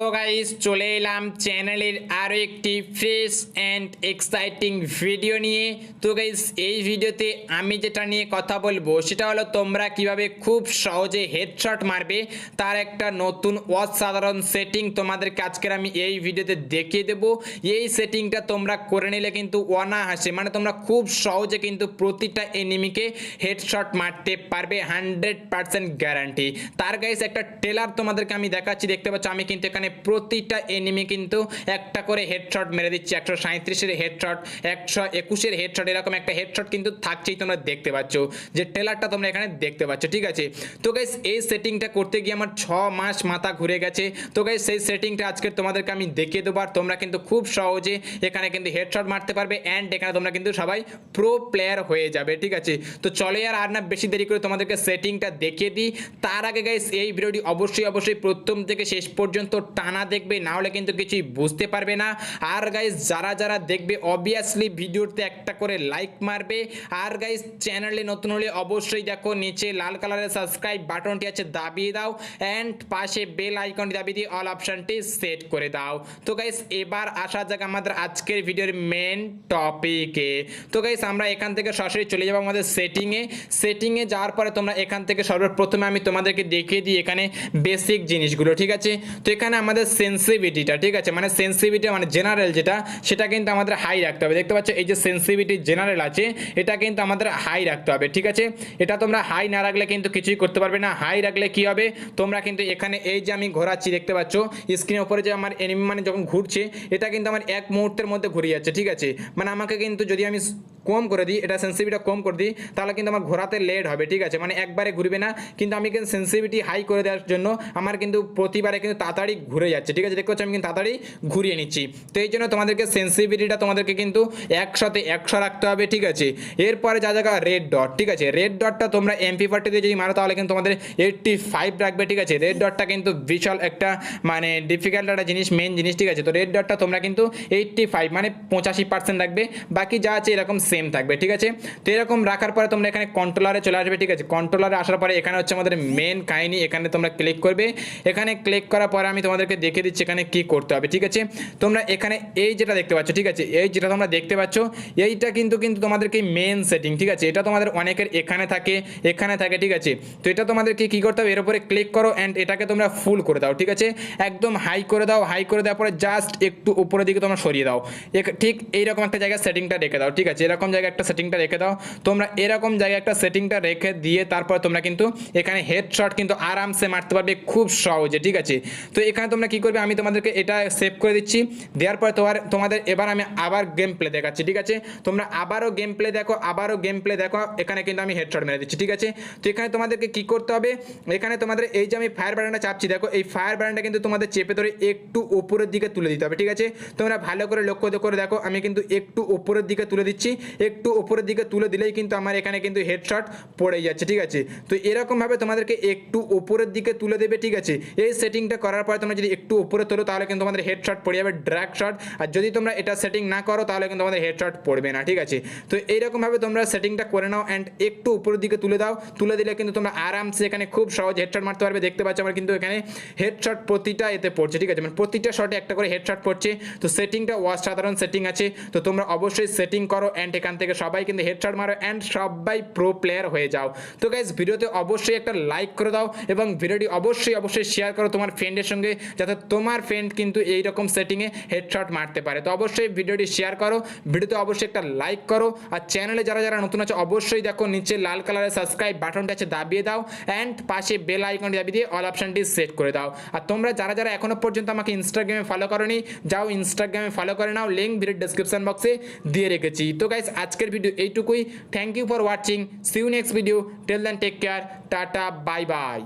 তো গাইস চলে এলাম চ্যানেলের আরও একটি ফ্রেশ অ্যান্ড এক্সাইটিং ভিডিও নিয়ে। তো গাইস এই ভিডিওতে আমি যেটা নিয়ে কথা বলব, সেটা হলো তোমরা কীভাবে খুব সহজে হেডশট মারবে, তার একটা নতুন অসাধারণ সেটিং তোমাদেরকে আজকের আমি এই ভিডিওতে দেখিয়ে দেবো। এই সেটিংটা তোমরা করে নিলে কিন্তু অনাহাসে মানে তোমরা খুব সহজে কিন্তু প্রতিটা এনিমিকে হেডশট মারতে পারবে হান্ড্রেড পার্সেন্ট গ্যারান্টি তার গাইস একটা টেলার তোমাদেরকে আমি দেখাচ্ছি, দেখতে পাচ্ছ, আমি কিন্তু এখানে প্রতিটা এনিমি কিন্তু একটা করে হেডশট মেরে দিচ্ছে। একশো সাঁত্রিশের হেডশট একশো একুশের হেডশট এরকম একটা হেডশট কিন্তু থাকছেই তোমরা দেখতে পাচ্ছ। যে টেলারটা তোমরা এখানে দেখতে পাচ্ছ, ঠিক আছে? তো গাইস এই সেটিংটা করতে গিয়ে আমার ছ মাস মাথা ঘুরে গেছে। তো গাইস সেই সেটিংটা আজকে তোমাদেরকে আমি দেখিয়ে দেবো। আর তোমরা কিন্তু খুব সহজে এখানে কিন্তু হেডশট মারতে পারবে অ্যান্ড এখানে তোমরা কিন্তু সবাই প্রো প্লেয়ার হয়ে যাবে, ঠিক আছে? তো চলে আর আর না, বেশি দেরি করে তোমাদেরকে সেটিংটা দেখিয়ে দিই। তার আগে গাইস এই ভিডিওটি অবশ্যই অবশ্যই প্রথম থেকে শেষ পর্যন্ত টানা দেখবে, না হলে কিন্তু কিছুই বুঝতে পারবে না। আর গাইস যারা যারা দেখবে অবভিয়াসলি ভিডিওতে একটা করে লাইক মারবে। আর গাইস চ্যানেলে নতুন হলে অবশ্যই দেখো, নিচে লাল কালারের সাবস্ক্রাইব বাটনটি আছে, দাবিয়ে দাও। অ্যান্ড পাশে বেল আইকনটি দাবিয়ে দিয়ে অল অপশানটি সেট করে দাও। তো গাইস এবার আসা যাক আমাদের আজকের ভিডিওর মেন টপিকে তো গাইস আমরা এখান থেকে সরাসরি চলে যাব আমাদের সেটিংয়ে সেটিংয়ে যাওয়ার পরে তোমরা এখান থেকে সর্বপ্রথমে আমি তোমাদেরকে দেখিয়ে দিই এখানে বেসিক জিনিসগুলো, ঠিক আছে? তো এখানে আমাদের সেন্সিভিটিটা ঠিক আছে? মানে সেন্সিভিটি মানে জেনারেল যেটা, সেটা কিন্তু আমাদের হাই রাখতে হবে। দেখতে পাচ্ছ, এই যে সেন্সিভিটি জেনারেল আছে, এটা কিন্তু আমাদের হাই রাখতে হবে, ঠিক আছে? এটা তোমরা হাই না রাখলে কিন্তু কিছুই করতে পারবে না। হাই রাখলে কি হবে? তোমরা কিন্তু এখানে এই যে আমি ঘোরাচ্ছি, দেখতে পাচ্ছ স্ক্রিনের উপরে যে আমার এনিমি মানে যখন ঘুরছে, এটা কিন্তু আমার এক মুহূর্তের মধ্যে ঘুরে যাচ্ছে, ঠিক আছে? মানে আমাকে কিন্তু যদি আমি কম করে দিই, এটা সেন্সিভিটিটা কম করে দিই, তাহলে কিন্তু আমার ঘোরাতে লেট হবে, ঠিক আছে? মানে একবারে ঘুরবে না, কিন্তু আমি কিন্তু সেন্সিভিটি হাই করে দেওয়ার জন্য আমার কিন্তু প্রতিবারে কিন্তু তাড়াতাড়ি ঘুরে যাচ্ছে। ঠিক আছে, দেখতে পাচ্ছ, আমি কিন্তু তাড়াতাড়ি ঘুরিয়ে নিচ্ছি। তো এই জন্য তোমাদেরকে সেন্সিভিটিটা তোমাদেরকে কিন্তু একসাথে একশো রাখতে হবে, ঠিক আছে? এরপরে যা জায়গা রেড ডট ঠিক আছে? রেড ডটটা তোমরা এমপি পার্টি দিয়ে যদি মারো, তাহলে কিন্তু তোমাদের এইটটি ফাইভ রাখবে, ঠিক আছে? রেড ডটটা কিন্তু বিশাল একটা মানে ডিফিকাল্ট একটা জিনিস মেন জিনিস, ঠিক আছে? তো রেড ডটটা তোমরা কিন্তু এইটটি ফাইভ মানে পঁচাশি পার্সেন্ট রাখবে। বাকি যা আছে এরকম সেম থাকবে, ঠিক আছে? তো এরকম রাখার পরে তোমরা এখানে কন্ট্রোলারে চলে আসবে, ঠিক আছে? কন্ট্রোলারে আসার পরে এখানে হচ্ছে আমাদের মেন কাহিনী, এখানে তোমরা ক্লিক করবে। এখানে ক্লিক করার পরে আমি তোমাদেরকে দেখে দিচ্ছি এখানে কি করতে হবে, ঠিক আছে? তোমরা এখানে এই যেটা দেখতে পাচ্ছ, ঠিক আছে? এই যেটা তোমরা দেখতে পাচ্ছ, এইটা কিন্তু কিন্তু তোমাদেরকে মেন সেটিং ঠিক আছে? এটা তোমাদের অনেকের এখানে থাকে এখানে থাকে, ঠিক আছে? তো এটা তোমাদেরকে কি করতে হবে? এর উপরে ক্লিক করো অ্যান্ড এটাকে তোমরা ফুল করে দাও, ঠিক আছে? একদম হাই করে দাও হাই করে দেওয়ার পরে জাস্ট একটু উপরের দিকে তোমরা সরিয়ে দাও। ঠিক এইরকম একটা জায়গায় সেটিংটা রেখে দাও, ঠিক আছে? এরকম জায়গায় একটা সেটিংটা রেখে দাও। তোমরা এরকম জায়গায় একটা সেটিংটা রেখে দিয়ে তারপর তোমরা কিন্তু এখানে হেডশট কিন্তু আরামসে মারতে পারবে খুব সহজে, ঠিক আছে? তো এখানে তোমরা কি করবে? আমি তোমাদেরকে এটা সেভ করে দিচ্ছি। দেওয়ার পরে তোমার, তোমাদের এবার আমি আবার গেম প্লে দেখাচ্ছি, ঠিক আছে? তোমরা আবারও গেম প্লে দেখো, আবারও গেম প্লে দেখো। এখানে কিন্তু আমি হেডশট মেরে দিচ্ছি, ঠিক আছে? তো এখানে তোমাদেরকে কি করতে হবে? এখানে তোমাদের এই যে আমি ফায়ার বাটনটা চাপছি, দেখো, এই ফায়ার বাটনটা কিন্তু তোমাদের চেপে ধরে একটু উপরের দিকে তুলে দিতে হবে, ঠিক আছে? তোমরা ভালো করে লক্ষ্য করে দেখো, আমি কিন্তু একটু উপরের দিকে তুলে দিচ্ছি। একটু উপরের দিকে তুলে দিলেই কিন্তু আমার এখানে কিন্তু হেডশট পড়ে যাচ্ছে, ঠিক আছে? তো এরকমভাবে তোমাদেরকে একটু উপরের দিকে তুলে দেবে, ঠিক আছে? এই সেটিংটা করার পরে তোমরা যদি একটু উপরে তোলো, তাহলে কিন্তু তোমাদের হেডশট পড়ে যাবে ড্র্যাগ শট আর যদি তোমরা এটা সেটিং না করো, তাহলে কিন্তু তোমাদের হেডশট পড়বে না, ঠিক আছে? তো এইরকমভাবে তোমরা সেটিংটা করে নাও অ্যান্ড একটু উপরের দিকে তুলে দাও। তুলে দিলে কিন্তু তোমরা আরামসে এখানে খুব সহজ হেড হেডশট মারতে পারবে। দেখতে পাচ্ছ আমার কিন্তু এখানে হেড হেডশট প্রতিটা এতে পড়ছে, ঠিক আছে? মানে প্রতিটা শটে একটা করে হেড হেডশট পড়ছে। তো সেটিংটা অসাধারণ সেটিং আছে। তো তোমরা অবশ্যই সেটিং করো অ্যান্ড এখান থেকে সবাই কিন্তু হেড হেডশট মারো অ্যান্ড সবাই প্রো প্লেয়ার হয়ে যাও। তো গাইজ ভিডিওতে অবশ্যই একটা লাইক করে দাও এবং ভিডিওটি অবশ্যই অবশ্যই শেয়ার করো তোমার ফ্রেন্ডের সঙ্গে। যাতে তোমার ফ্রেন্ড কিন্তু এইরকম সেটিংয়ে হেডশট মারতে পারে। তো অবশ্যই ভিডিওটি শেয়ার করো, ভিডিওতে অবশ্যই একটা লাইক করো, আর চ্যানেলে যারা যারা নতুন আছে, অবশ্যই দেখো নিচে লাল কালারের সাবস্ক্রাইব বাটনটা আছে, দাবিয়ে দাও অ্যান্ড পাশে বেল আইকনটি দাবিয়ে দিয়ে অল অপশনটি সেট করে দাও। আর তোমরা যারা যারা এখনও পর্যন্ত আমাকে ইনস্টাগ্রামে ফলো করোনি, যাও ইনস্টাগ্রামে ফলো করে নাও লিঙ্ক ভিডিও ডিসক্রিপশন বক্সে দিয়ে রেখেছি। তো গাইস আজকের ভিডিও এইটুকুই। Thank you for watching see you next video till then take care tata bye bye